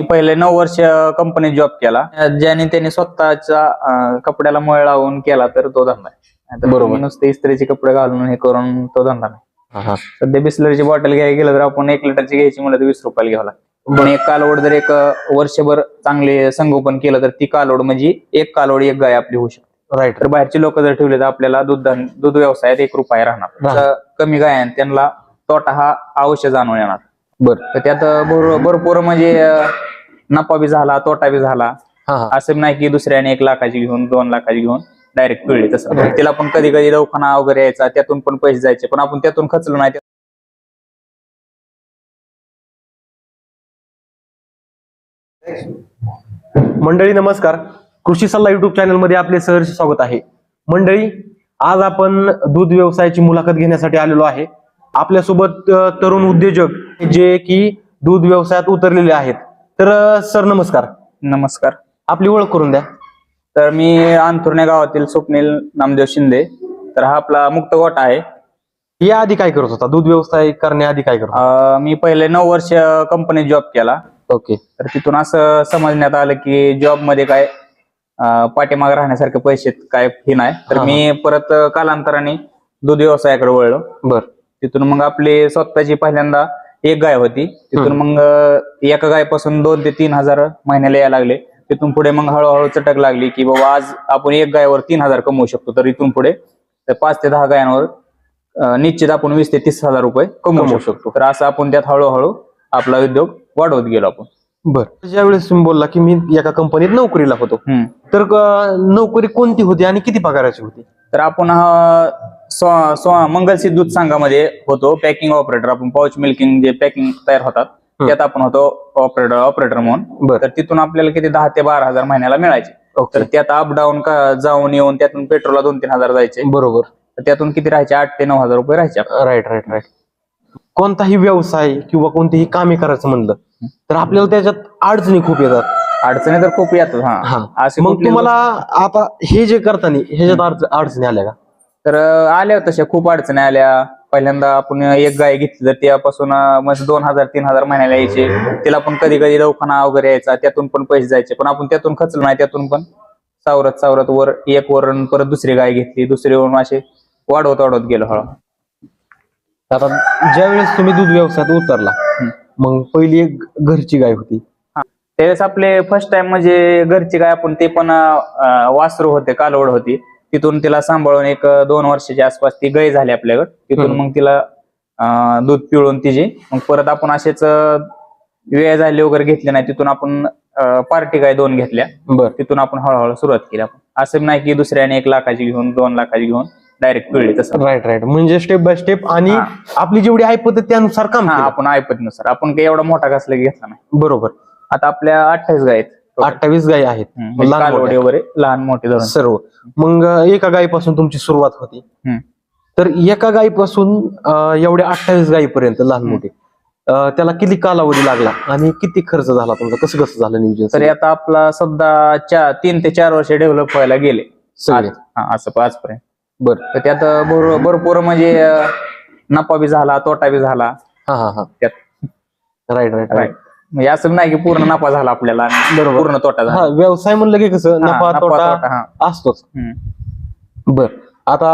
मी पहिले नऊ वर्ष कंपनीत जॉब केला. ज्याने त्यांनी स्वतःच्या कपड्याला मळ लावून केला तर तो धंदा आहे. बरोबर. नुसते इस्त्रीचे कपडे घालून हे करून तो धंदा नाही. सध्या बिस्लरीची बॉटल घ्यायला गेलं तर आपण एक लिटरची घ्यायची म्हणलं तर वीस रुपयाला घ्यावं लागतं. पण एक कालवड जर एक वर्षभर चांगले संगोपन केलं तर ती कालवड म्हणजे एक कालवड एक गाय आपली होऊ शकते. राईट तर बाहेरचे लोक जर ठेवले तर आपल्याला दूध दूध व्यवसायात एक रुपया राहणार. तर कमी गाय त्यांना तोटा हा अवश्य जाणून येणार. बर. तर त्यात भर- भरपूर म्हणजे नफा बी झाला तोटा बी झाला. हा हा. असं नाही की दुसऱ्याने एक लाखाची घेऊन दोन लाखाची घेऊन डायरेक्ट पिळली तसं. तिला पण कधी कधी दवाखाना वगैरे यायचा त्यातून पण पैसे जायचे पण आपण त्यातून खचलो नाही. मंडळी नमस्कार. कृषी सल्ला युट्यूब चॅनलमध्ये आपले सहर्ष स्वागत आहे. मंडळी आज आपण दूध व्यवसायाची मुलाखत घेण्यासाठी आलेलो आहे. आपल्यासोबत अ, तरुण उद्योजक जे की दूध व्यवसायात उतरलेले आहेत. तर सर नमस्कार. नमस्कार. आपली ओळख करून द्या. तर मी अंथुर्णे गावातील स्वप्नील नामदेव शिंदे. तर हा आपला मुक्त गोटा आहे. या आधी काय करत होता? दूध व्यवसाय करण्याआधी काय करत अं, मी पहिले नऊ वर्ष कंपनीत जॉब केला. ओके. तर तिथून असं समजण्यात आलं की जॉबमध्ये काय अं, पाठीमागे राहण्यासारखे पैसे काय हे नाही. तर हा, मी परत कालांतराने दूध व्यवसायाकडे वळलो. बर. तिथून मग आपली स्वतःची पहिल्यांदा एक गाय होती. तिथून. मग एका गायपासून दोन ते तीन हजार महिन्याला यायला लागले. तिथून पुढे मग हळूहळू चटक लागली की बाबा आज आपण एक गायवर तीन हजार कमवू शकतो. तर इथून पुढे तर पाच ते दहा गायांवर निश्चित आपण वीस ते तीस हजार रुपये कमवू शकतो. तर असं आपण त्यात हळूहळू आपला उद्योग वाढवत गेलो आपण. बर. ज्यावेळेस तुम्ही बोलला की मी एका कंपनीत नोकरीला होतो. तर नोकरी कोणती होती आणि किती पगाराची होती? तर आपण हा स्व- स्व- दूध संघामध्ये होतो. पॅकिंग ऑपरेटर आपण पाऊच मिल्किंग जे पॅकिंग तयार होतात त्यात आपण होतो ऑपरेटर ऑपरेटर म्हणून. तर तिथून आपल्याला किती? दहा ते बारा हजार महिन्याला मिळायचे. तर त्यात अप डाऊन का जाऊन येऊन त्यातून पेट्रोलला दोन तीन हजार जायचे. बरोबर. त्यातून किती राहायचे? आठ ते नऊ हजार रुपये राहायचे. राईट राईट राईट कोणताही व्यवसाय किंवा कोणतेही कामे करायचं म्हणलं तर आपल्याला त्याच्यात अडचणी खूप येतात. अडचणी तर खूप येतात हा. असे मग तुम्हाला आता हे जे करताना ह्याच्यात अडच- अडचणी आल्या का? तर आल्या तशा खूप अडचणी आल्या. पहिल्यांदा आपण एक गाय घेतली तर त्यापासून मग दोन हजार तीन हजार महिन्याला यायचे. तिला पण कधी कधी दवाखाना वगैरे यायचा. त्यातून पण पैसे जायचे. पण आपण त्यातून खचलो नाही. त्यातून पण सावरत सावरत वर एक वरून परत दुसरी गाय घेतली. दुसरी वरून असे वाढवत वाढवत गेलो हळू. आता ज्या वेळेस तुम्ही दूध व्यवसायात उतरला. मग पहिली एक घरची गाय होती. त्यावेळेस आपले फर्स्ट टाइम म्हणजे घरची गाय आपण ते पण वासरू होते कालवड होती. तिथून तिला सांभाळून एक दोन वर्षाच्या आसपास ती गाय झाली आपल्याकडे. तिथून. मग तिला दूध पिळून तिची. मग परत आपण असेच वेळ झाली वगैरे घेतली नाही तिथून आपण पार्टी गाय दोन घेतल्या. बर. तिथून आपण हळूहळू सुरुवात केली आपण. असं नाही की दुसऱ्याने एक लाखाची घेऊन दोन लाखाची घेऊन डायरेक्ट पिळली तसं. राईट राईट म्हणजे स्टेप बाय स्टेप आणि. आपली जेवढी पद्धत त्यानुसार काम. आपण ऐपतीनुसार आपण काही एवढा मोठा कसला घेतला नाही. बरोबर. आता आपल्या अठ्ठावीस गाय आहेत. अठ्ठावीस गाय आहेत. म्हणजे लहान कालवडी मोठ्या. वगैरे लहान मोठे धरून. सर्व. मग एका गायीपासून तुमची सुरुवात होती. हम्म. तर एका गायीपासून अ, एवढ्या अठ्ठावीस गायीपर्यंत लहान. मोठे अ, त्याला किती कालावधी लागला आणि किती खर्च झाला तुमचा? कसं कसं झालं नियोजन तरी आता आपला सध्या चार तीन ते चार वर्ष डेव्हलप व्हायला गेले. सगळे. आज- हा, असं आजपर्यंत. बर. तर त्यात भर- भरपूर म्हणजे अं, नफा बी झाला तोटा बी झाला. हा हा हा. त्यात. राईट राईट राईट म्हणजे असं नाही की पूर्ण नफा झाला आपल्याला आणि बरोबर. पूर्ण तोटा झाला हा व्यवसाय म्हणलं की कसं हा, नफा नफा, तोटा हा. असतोच हम्म. बर आता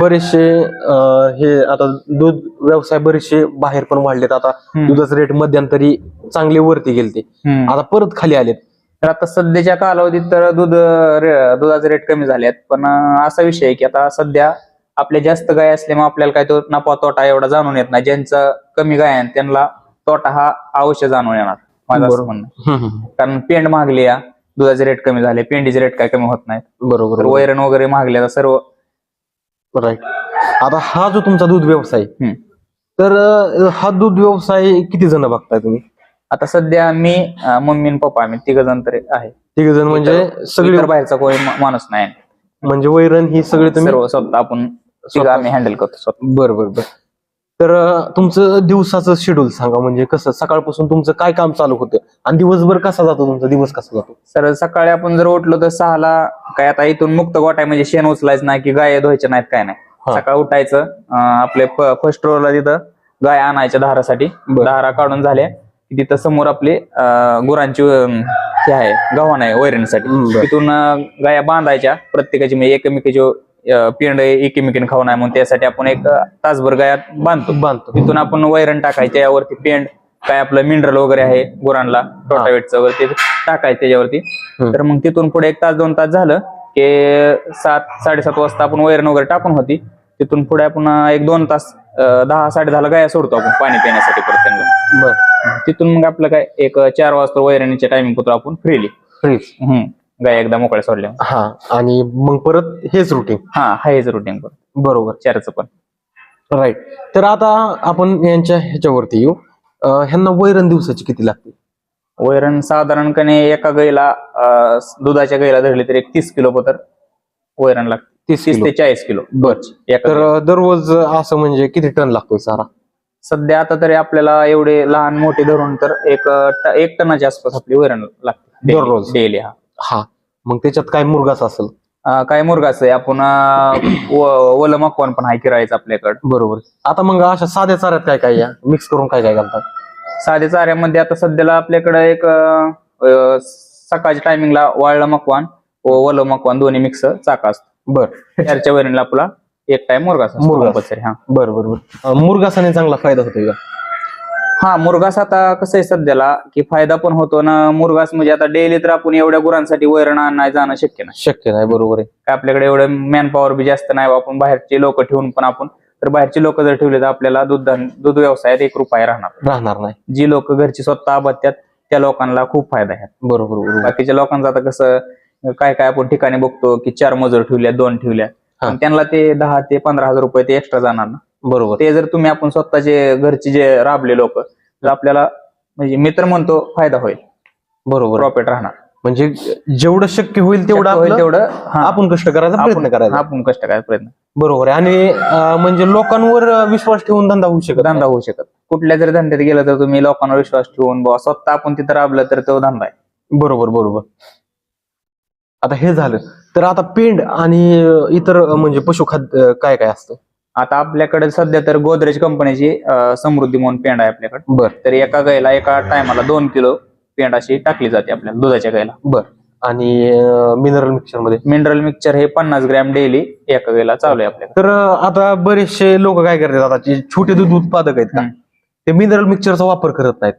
बरेचसे अ, हे आता दूध व्यवसाय बरेचसे बाहेर पण वाढलेत आता हम्म. दुधाचे रेट मध्यंतरी चांगले वरती गेलते हम्म. आता परत खाली आलेत तर आता सध्याच्या कालावधीत तर दूध अं, रे- दुधाचे रेट कमी झाले आहेत पण अं, असा विषय आहे की आता सध्या आपल्या जास्त गाय असल्यामुळे आपल्याला काय तो नफा तोटा एवढा जाणून येत नाही ज्यांचं कमी गाय आहे त्यांना तोटा हा अवश्य जाणून येणार माझं असं बरोबर. म्हणणं हम्म, हम्म. कारण पेंड महागली या दुधाचे रेट कमी झाले पेंडीचे रेट काय कमी होत नाहीत. बरोबर तर वैरण वगैरे महागले आता सर्व राईट आता हा जो तुमचा दूध व्यवसाय हम्म. तर अ, हा दूध व्यवसाय किती जण बघताय तुम्ही? आता सध्या मी अं, मम्मी आणि पप्पा आम्ही तिघ जण तरी आहे. तिघ जण म्हणजे सगळे इतर बाहेरचा कोणी मा- माणूस नाही. म्हणजे वैरण ही सगळे तुम्ही सर्व स्वतः आपण तिघं आम्ही हँडल करतो स्वतः. बर बर बर. तर तुमचं दिवसाचं शेड्यूल सांगा. म्हणजे कसं सकाळपासून तुमचं काय काम चालू होतं? आणि दिवसभर कसा जातो तुमचा? दिवस कसा जातो? सर सकाळी आपण जर उठलो तर सहाला काय आता इथून मुक्त गोटाय म्हणजे शेण उचलायचं नाही की गाय धुवायच्या नाहीत काय नाही. सकाळी उठायचं आपले फर्स्ट रोला तिथं गाय आणायच्या धारासाठी. धारा काढून झाल्या की तिथं समोर आपले गुरांची हे आहे गव्हाण आहे वैरणीसाठी. तिथून गाया बांधायच्या. प्रत्येकाची म्हणजे एकमेकीची पेंड एकमेकीने खाऊ नये म्हणून त्यासाठी आपण एक तासभर गायात बांधतो. बांधतो. तिथून आपण वैरण टाकायचं त्यावरती पेंड काय आपलं मिनरल वगैरे आहे गुरांना रोटावेटचं वगैरे टाकायचं त्याच्यावरती. तर मग तिथून पुढे एक तास दोन तास झालं की सात साडेसात वाजता आपण वैरण वगैरे टाकून होती. तिथून पुढे आपण एक दोन तास दहा साडे दहाला गाया सोडतो आपण पाणी पिण्यासाठी परत त्यांना. बर. तिथून मग आपलं काय एक चार वाजता वैरणीच्या टायमिंग होतो आपण फ्रीली फ्रीज गाय एकदा मोकळ्या सोडल्या. हा आणि मग परत हेच रुटीन हा हेच रुटीन पण बरोबर. चारचं पण. राईट तर आता आपण यांच्या ह्याच्यावरती येऊ. अं, ह्यांना वैरण दिवसाची किती लागते? वैरण साधारणपणे एका गाईला अं, दुधाच्या गाईला धरली तर एक तीस किलो पतर वैरण लागते. तीस तीस किलो. ते चाळीस किलो. बर. एका तर. अं, दररोज असं म्हणजे किती टन लागतोय सारा? सध्या आता तरी आपल्याला एवढे लहान मोठे धरून तर एक अं, ट- एक टनाच्या आसपास आपली वैरण लागते. दररोज? डेली हा. हा. मग त्याच्यात काय मुरगास असेल? अं, काय मुरगाच आहे. आपण अं, व- ओलं मकवान पण आहे किरायचं आपल्याकडं. बरोबर. आता मग अशा साध्या चाऱ्यात काय काय या? मिक्स करून काय काय घालतात? साधे चाऱ्यामध्ये आता सध्याला आपल्याकडे एक अं, अं, सकाळच्या टायमिंगला वाळलं मकवान व ओलं मकवान दोन्ही मिक्स चाका असतो. बर. चारच्या वैरणीला आपला एक टाइम मुरगास मुरघास. compulsory, हा. बर बर बर. अं, चांगला फायदा होतोय का? हा मुरगास आता कसं आहे सध्याला की फायदा पण होतो ना मुरगास म्हणजे आता डेली तर आपण एवढ्या गुरांसाठी वैरण आणायला जाणं शक्य नाही. शक्य नाही बरोबर आहे. काय आपल्याकडे एवढं मॅन पॉवर बी जास्त नाही. आपण बाहेरचे लोक ठेवून पण आपण तर बाहेरची लोक जर ठेवले तर आपल्याला दूध दूध व्यवसायात एक रुपया राहणार. राहणार नाही. जी लोक घरची स्वतः आबादत्यात त्या लोकांना खूप फायदा आहे. बरोबर बरोबर. बाकीच्या लोकांचं आता कसं काय काय आपण ठिकाणी बघतो की चार मजूर ठेवल्या दोन ठेवल्या हा. त्यांना ते दहा ते पंधरा हजार रुपये ते एक्स्ट्रा जाणार ना. बरोबर. ते जर तुम्ही आपण स्वतःचे घरचे जे राबले लोक तर आपल्याला म्हणजे मित्र म्हणतो फायदा होईल. बरोबर. प्रॉफिट राहणार. म्हणजे जेवढं शक्य होईल तेवढं होईल आपलं तेवढं हा, आपण कष्ट करायचा प्रयत्न आपण- करायचा. आपण कष्ट करायचा प्रयत्न. बरोबर आहे. आणि अं, म्हणजे लोकांवर विश्वास ठेवून धंदा होऊ शकत धंदा होऊ शकत. कुठल्या जरी धंद्यात गेलं तर तुम्ही लोकांवर विश्वास ठेवून बुवा स्वतः आपण तिथं राबलं तर तो धंदा आहे. बरोबर बरोबर. आता हे झालं. तर आता पेंड आणि अं, इतर अं, म्हणजे पशुखाद्य अं, काय काय असतं? आता आपल्याकडे सध्या तर गोदरेज कंपनीची अं, समृद्धी म्हणून पेंड आहे आपल्याकडे. बर. तर एका गायला एका टायमाला दोन किलो पेंड अशी टाकली जाते आपल्याला दुधाच्या गायला बर. आणि मिनरल मिक्सचरमध्ये? मिनरल मिक्सचर हे पन्नास ग्रॅम डेली एका गायला चालू आहे आपल्याकडे. तर अं, आता बरेचसे लोक काय करतात आता जे छोटे दूध उत्पादक आहेत का? हम्म. ते मिनरल मिक्सचरचा वापर करत नाहीत.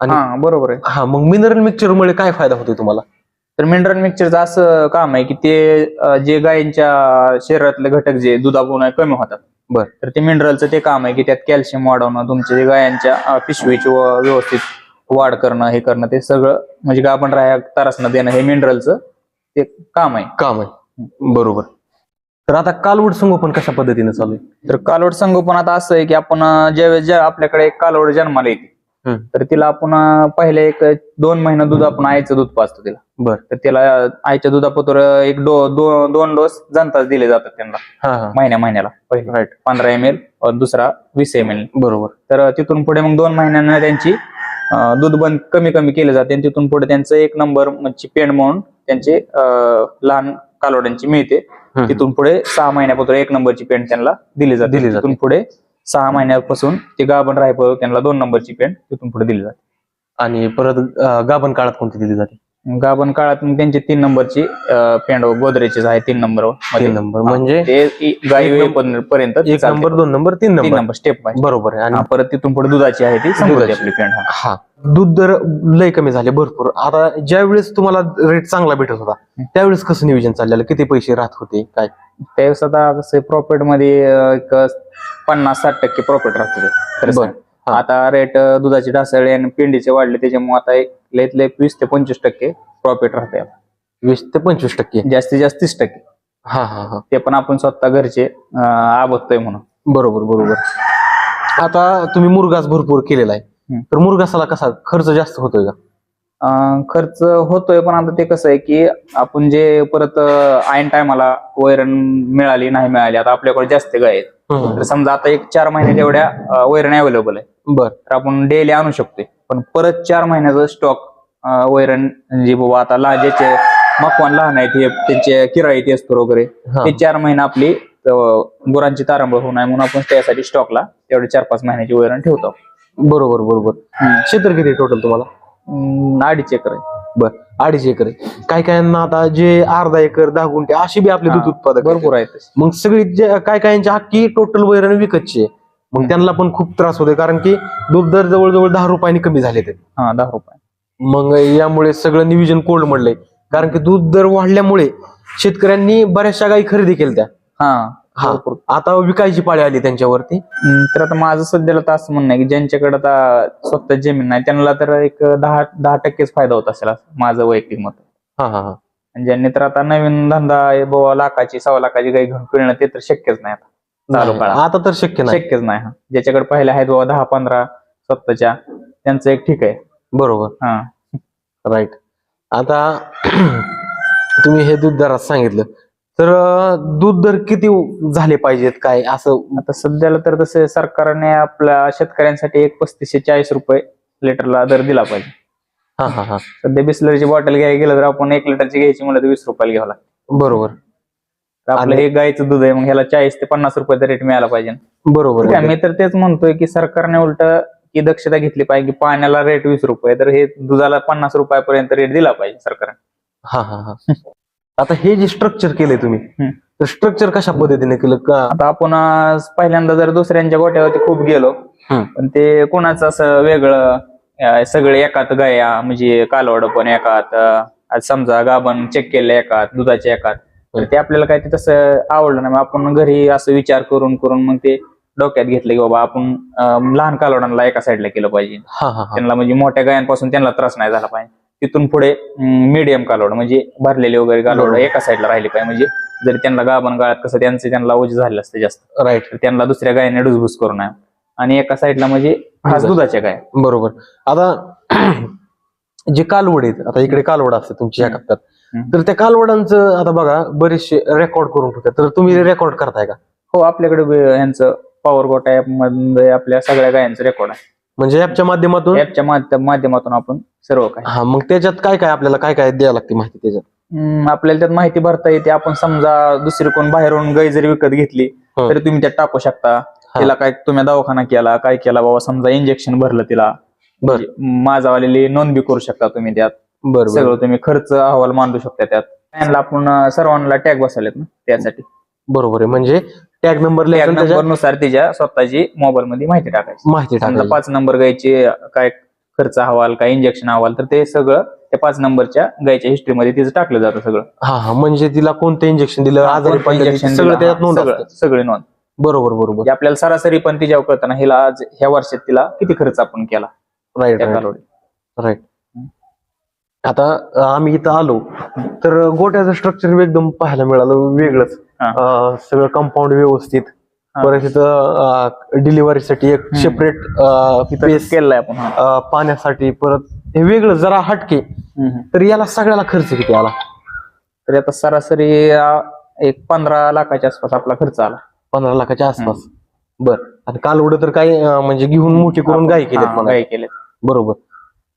आणि हा बरोबर आहे. हा मग मिनरल मिक्सचर मुळे काय फायदा होतोय तुम्हाला? तर मिनरल मिक्सचरचं असं काम आहे की ते जे गायींच्या शरीरातले घटक जे दुधामुळे कमी होतात बर. तर ते मिनरलचं ते काम आहे की त्यात कॅल्शियम वाढवणं तुमच्या जे गायांच्या पिशवीची व्यवस्थित वाढ करणं हे करणं ते सगळं म्हणजे गाभण राहा तारासनं देणं हे मिनरलचं ते काम आहे काम आहे बरोबर तर आता कालवड संगोपन कशा पद्धतीने चालू आहे तर कालवड संगोपन आता असं आहे की आपण ज्यावेळेस ज्या आपल्याकडे कालवड जन्माला येते. तर तिला आपण पहिले एक दोन महिना दूध आपण आईचं दूध पाजतो तिला. बर. तर तिला आईच्या दुधापत्र एक डो दो- दोन डोस जनताच दिले जातात त्यांना. महिन्या महिन्याला. राईट पंधरा एम एल दुसरा वीस एम एल बरोबर. तर तिथून पुढे मग दोन महिन्यांना त्यांची दूध बंद कमी कमी केले जाते. आणि तिथून पुढे त्यांचं एक नंबर म्हणजे पेंड म्हणून त्यांचे लहान कालवड्यांची मिळते. तिथून पुढे सहा महिन्यापासून एक नंबरची पेंट त्यांना दिली जाते. दिली जाते. तिथून पुढे सहा महिन्यापासून ते गाभण राहीपर्यंत त्यांना दोन नंबरची पेंट तिथून पुढे दिली जाते. आणि परत अं, गाभण काळात कोणती दिली जाते? गाभण काळात मग त्यांची तीन नंबरची पेंड गोदरेचीच आहे तीन नंबर तीन नंबर. म्हणजे ते इ- गाई एक वेळेपर्यंत पर्यंत एक. नंबर दोन नंबर तीन नंबर. नंबर स्टेप बाय बरोबर आहे. आणि परत तिथून पुढे दुधाची आहे ती समृद्धी. आपली पेंड. हा. हा दूध दर लय कमी झाले भरपूर. आता ज्या वेळेस तुम्हाला रेट चांगला भेटत होता त्यावेळेस कसं नियोजन चाललेलं? किती पैसे राहत होते? काय? त्यावेळेस आता कसं प्रॉफिटमध्ये पन्नास साठ टक्के प्रॉफिट राहतो ते खरं बरं. सांग. हा. आता रेट दुधाची ढासळी आणि पेंडीचे वाढले त्याच्यामुळे आता एक लयत लय वीस ते पंचवीस टक्के प्रॉफिट राहते वीस ते पंचवीस टक्के? जास्तीत जास्त तीस टक्के. हा हा हा. ते पण आपण स्वतः घरचे अं, आबदतोय म्हणून. बरोबर बरोबर. आता तुम्ही मुरगास भरपूर केलेला आहे. तर मुरगासाला कसा खर्च जास्त होतोय का? खर्च होतोय पण आता ते कसं आहे की आपण जे परत ऐन टायमाला वैरण मिळाली नाही मिळाली आता आपल्याकडे जास्त गाय आहेत. तर समजा आता एक चार महिन्यात एवढ्या वैरण अवेलेबल आहे. बर. तर आपण डेली आणू शकतोय. पण परत चार महिन्याचा स्टॉक वैरण जे बाबा आता लहान ज्याचे मकवान लहान आहेत हे त्यांचे किराई असतो वगैरे. ते चार महिने आपली गुरांची तारांबळ होऊ नये म्हणून आपण त्यासाठी स्टॉकला तेवढे चार पाच महिन्याची वैरण ठेवतो. बरोबर बरोबर. क्षेत्र किती टोटल तुम्हाला? अडीच एकर आहे. बर अडीच एकर आहे. काय कायांना आता जे अर्धा एकर दहा गुंठे अशी बी आपले दूध उत्पादक आहेत. भरपूर आहे तसे. मग सगळी काय कायांच्या हक्की टोटल वैरण विकतची? आहे मग. त्यांना पण खूप त्रास होतोय कारण की दूध दर जवळजवळ दहा रुपयांनी कमी झाले ते. हा दहा रुपये. मग यामुळे सगळं नियोजन कोल्ड म्हणलंय. कारण की दूध दर वाढल्यामुळे शेतकऱ्यांनी बऱ्याचशा गायी खरेदी केल्या त्या हा हा. आता विकायची पाळी आली त्यांच्यावरती. तर आता माझं सध्याला तर असं म्हणणं आहे की ज्यांच्याकडे आता स्वतः जमीन नाही त्यांना तर एक दहा दहा टक्केच फायदा होत असेल असं माझं वैयक्तिक मत. हा हा हा. आणि ज्यांनी तर आता नवीन धंदा बाबा लाखाची सव्वा लाखाची काही घेऊन पिळणं ते तर शक्यच नाही आता. चालू काळात आता तर शक्य नाही. शक्यच नाही हा. ज्याच्याकडे पहिले आहेत बाबा दहा पंधरा स्वतःच्या त्यांचं एक ठीक आहे. बरोबर. हा. राईट आता तुम्ही हे दूध दरात सांगितलं. तर दूध दर किती झाले पाहिजेत? काय असं? आता सध्याला तर तसे सरकारने आपल्या शेतकऱ्यांसाठी एक पस्तीसशे चाळीस रुपये लिटरला दर दिला पाहिजे. हा हा हा. सध्या बिस्लरीची बॉटल घ्यायला गेलं तर आपण एक लिटरची घ्यायची म्हणलं तर वीस रुपयाला घ्यावं लागतं. बरोबर. तर आपलं हे गायचं दूध आहे मग ह्याला चाळीस ते पन्नास रुपयाचा रेट मिळाला पाहिजे. बरोबर मी तर तेच म्हणतोय की सरकारने उलट की दक्षता घेतली पाहिजे की पाण्याला रेट वीस रुपये तर हे दुधाला पन्नास रुपयापर्यंत रेट दिला पाहिजे सरकारने. हा हा हा. आता हे जे स्ट्रक्चर केलंय तुम्ही. तर स्ट्रक्चर कशा पद्धतीने केलं? का आता आपण पहिल्यांदा जर दुसऱ्यांच्या गोट्यावरती खूप गेलो. पण ते कोणाचं असं वेगळं सगळे एकात गाया म्हणजे कालवड पण एकात आज समजा गाभण चेक केले एकात दुधाच्या एकात. तर ते आपल्याला काय ते तसं आवडलं नाही. मग आपण घरी असं विचार करून करून मग ते डोक्यात घेतलं की बाबा आपण अं, लहान कालवडांना एका साईडला केलं पाहिजे. हा हा हा. त्यांना म्हणजे मोठ्या गायांपासून त्यांना त्रास नाही झाला पाहिजे. तिथून पुढे मीडियम कालवड म्हणजे भरलेले वगैरे कालवड बरोबर. एका साईडला राहिले पाहिजे. म्हणजे जरी त्यांना गाभण गाळात कसं त्यांचं त्यांना ओझ झालं असतं जास्त. राईट तर त्यांना दुसऱ्या गायीने डुसभूस करू नये. आणि एका साईडला म्हणजे खास दुधाच्या. गाय. बरोबर. आता जे कालवड आहेत आता इकडे कालवड असते तुमच्या ह्या हम्म. कप्प्यात. हम्म. तर त्या कालवडांचं आता बघा बरेचसे रेकॉर्ड करून ठेवतात. तर तुम्ही रेकॉर्ड करताय का? हो आपल्याकडे ह्यांचं पॉवर गोटा ऍपमध्ये आपल्या सगळ्या गायांचं रेकॉर्ड आहे. म्हणजे ऍपच्या माध्यमातून? ऍपच्या माध्यमातून आपण सर्व काय हा मग त्याच्यात काय काय आपल्याला काय काय द्यावं लागते माहिती त्याच्यात? आपल्याला त्यात माहिती भरता येते. आपण समजा दुसरी कोण बाहेरून गाय जरी विकत घेतली. तरी तुम्ही त्यात टाकू शकता. तिला काय तुम्ही दवाखाना केला काय केला बाबा समजा इंजेक्शन भरलं तिला. म्हणजे माझावालेली नोंद बी करू शकता तुम्ही त्यात. सगळं तुम्ही खर्च अहवाल मांडू शकता त्यात. त्यांना आपण सर्वांना टॅग बसवलेत ना त्यासाठी. बरोबर आहे. म्हणजे टॅग नंबर टॅग त्याच्यात? नंबरनुसार तिच्या स्वतःची मोबाईल मध्ये माहिती टाकायची. माहिती समजा टाकायची. पाच नंबर गायचे काय खर्च अहवाल काय इंजेक्शन अहवाल तर ते सगळं त्या पाच नंबरच्या गायच्या हिस्ट्रीमध्ये तिचं टाकलं जातं सगळं. हा हा. म्हणजे तिला कोणतं इंजेक्शन दिलं आजारी पडलं इंजेक्शन सगळं त्याच्यात नोंद असतं. सगळी नोंद. बरोबर बरोबर. म्हणजे आपल्याला सरासरी पण तिच्यावर कळताना हिला आज ह्या वर्षात तिला किती खर्च आपण केला? राईट त्या राईट कालावधीत. राईट आता आम्ही इथं आलो तर गोट्याचं स्ट्रक्चर एकदम पाहायला मिळालं वेगळंच. अं, सगळं कंपाऊंड व्यवस्थित. परत इथं डिलिव्हरीसाठी एक. सेपरेट पेस केलंय आपण हा. पाण्यासाठी. परत हे वेगळं जरा हटके. हम्म. तर याला सगळ्याला खर्च किती आला? तरी आता सरासरी अं, एक पंधरा लाखाच्या आसपास आपला खर्च आला. पंधरा लाखाच्या आसपास. बर. आणि कालवड तर काही अं, म्हणजे घेऊन मोठी करून गाय केलेत हा, मला गाय केले बरोबर.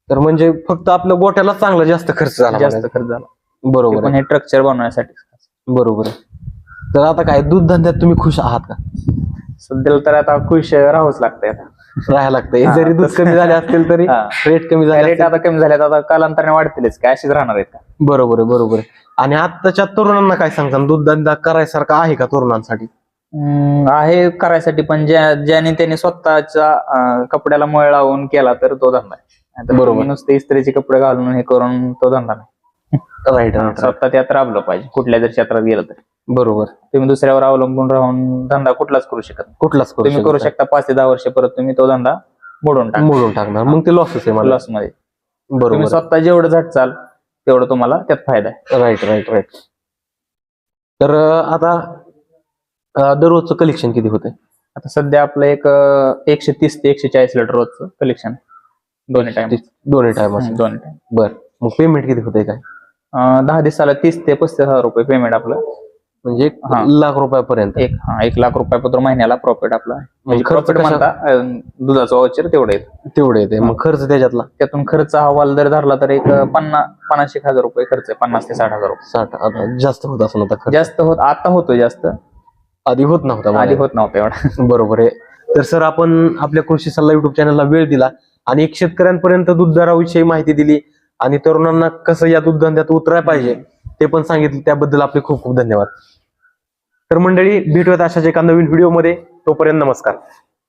तर म्हणजे फक्त आपल्या गोट्याला चांगला जास्त खर्च झाला जास्त म्हणायचं. खर्च झाला. बरोबर पण आहे. हे स्ट्रक्चर बनवण्यासाठी बरोबर आहे. तर आता काय दूध धंद्यात तुम्ही खुश आहात का? सध्याला तर आता खुश राहावंच लागतंय आता. राहायला लागतंय. हा, जरी दूध तसं- कमी झाले असतील तरी हा. रेट कमी झाले रेट असतील. आता कमी झाल्यात आता कालांतराने वाढतीलच काय अशीच राहणार आहेत का? बरोबर आहे बरोबर आहे. आणि आताच्या तरुणांना काय सांगता दूध धंदा करायसारखा आहे का तरुणांसाठी? हम्म, आहे करायसाठी पण ज्या ज्याने त्याने स्वतःच्या अं, कपड्याला मळ लावून केला तर तो धंदा आहे. बरोबर. नुसते इस्त्रीचे कपडे घालून हे करून तो धंदा नाही. राईट स्वतः त्यात राबलं पाहिजे. कुठल्या जर क्षेत्रात गेलं तर. बरोबर. तुम्ही दुसऱ्यावर अवलंबून राहून धंदा कुठलाच करू शकत. कुठलाच करू तुम्ही करू शकता. पाच ते दहा वर्ष परत तुम्ही तो धंदा मोडून टाका मोडून टाकणार. मग ते लॉसच आहे लॉसमध्ये. तुम्ही बरोबर. स्वतः जेवढं झटचाल तेवढं तुम्हाला त्यात फायदा आहे. राईट राईट राईट तर आता दररोजचं कलेक्शन किती होतंय? आता सध्या आपलं एक एकशे तीस ते एकशे चाळीस लिटर रोजचं कलेक्शन दोन्ही टाइम दोन्ही टाइम दोन्ही टाइम बर. मग पेमेंट किती होतंय काय? दहा दिवसाला तीस ते पस्तीस हजार रुपये पेमेंट आपलं. म्हणजे. लाख रुपयापर्यंत. एक हा एक लाख रुपयापर्यंत महिन्याला प्रॉफिट आपला. म्हणजे प्रॉफिट म्हणता दुधाचं वाचर तेवढं येतं. तेवढे येते मग खर्च त्याच्यातला? त्यातून खर्च हवाल जर धरला तर एक पन्नास पन्नास एक हजार रुपये खर्च आहे. पन्नास ते साठ हजार रुपये. साठ जास्त होत असं आता जास्त होत आता होतो जास्त. आधी होत नव्हता आधी. होत नव्हतं एवढा. बरोबर आहे. तर सर आपण आपल्या कृषी सल्ला युट्यूब चॅनलला वेळ दिला. आणि एक शेतकऱ्यांपर्यंत दूध दराविषयी माहिती दिली आणि तरुणांना कसं या दूध धंद्यात उतराय पाहिजे ते पण सांगितलं. त्याबद्दल आपले खूप खूप धन्यवाद. तर मंडळी भेटूयात अशाच एका नवीन व्हिडिओमध्ये तोपर्यंत नमस्कार.